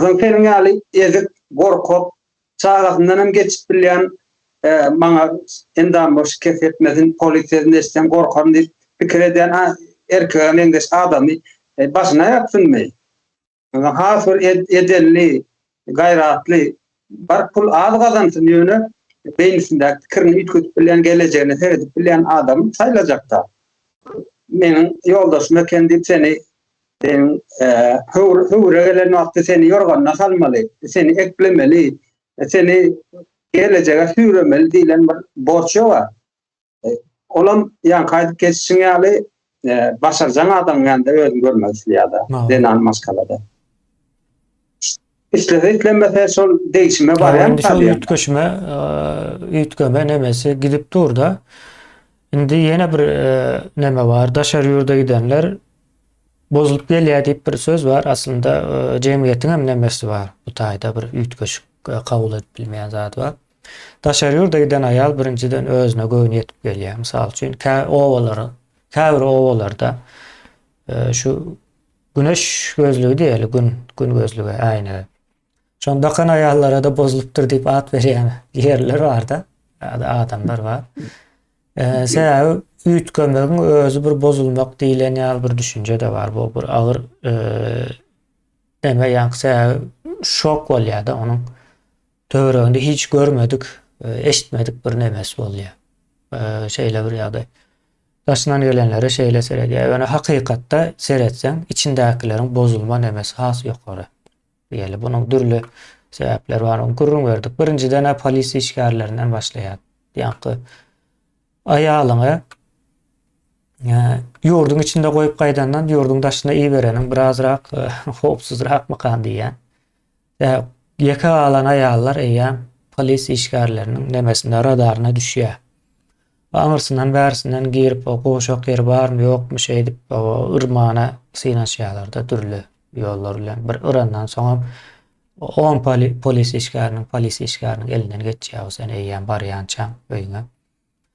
Senin ýaly ezik, gorkop, çağatından hem geçip bilýän e, maňa endam boş kefetmedin, polisiýadan esten gorkam diýip pikir edýän ha erkeğe meňdeş adamy e, başyna ýapsynmy? Ozan hasır ed, edelli, gayratly, bar pul az gazansyn ýöne beýnisinde kirini ütkötüp bilýän geleceğini seyredip bilýän adam sayılajakda. Menin yoldaşıma kendi seni sen e, hura gelen vakti seni yorganına salmalı, seni eklemeli, seni geleceğe süremeli diyen bir borç var. E, olam yani kaydı geçişin yani e, başaracağın adam yani de özün görmek istiyor da. Ha. Denan maskalada. İşte işlemese sol değişime var yani tabii. ütköşme, ütköme nemesi gidip durda. Indi yine bir e, neme var. Daşar yurda gidenler bozulup gelýär diýip bir söz var. Aslında e, jemgyýetiň hem nemesi var. Bu taýda bir e, kabul edip bilmeýän zat var. Daşar yurda giden ayal birinciden özüne göwün yetip gelýär. Misal üçin kä ovalary, käbir owalarda e, şu güneş gözlüğü diýeli, gün gün gözlüğü aýny. Şonda kan ayallara da bozulupdur diýip at berýän yerler var da, ada- adamlar var. Ee, Sebäbi üýt kömegiň özü bir bozulmak diýilen ýaly bir düşünje de var. Bu bir agyr eee deme ýaňky şok bolýar da onuň töwereginde hiç görmedik, e, eşitmedik bir nemes bolýar. Eee şeýle bir ýagdaý. Daşyndan gelenlere şeýle seredýär. Ýöne hakykatda seretseň içindäkilerin bozulma nemesi has ýokary. diýeli. Bunun dürlü sebäpleri bar. Gurrun verdik. Birinciden ha polis işgärlerinden başlaýar. Ýa-ni aýalyňy ýurdun içinde goýup gaýdandan ýurdun daşyna iyi berenin birazrak e, hopsuzrak makan diýen. Ya yaka alan aýallar eýýär polis işgärleriniň nemesinde radaryna düşýär. Aňyrsyndan bärsinden girip o goşak yer barmy ýokmy şey edip o ırmana synaşýarlarda türlü ýollar bilen bir ırandan soňra 10 poli, polis işgäriniň polis işgäriniň elinden geçýär sen eýýän barýan çam öýüňe.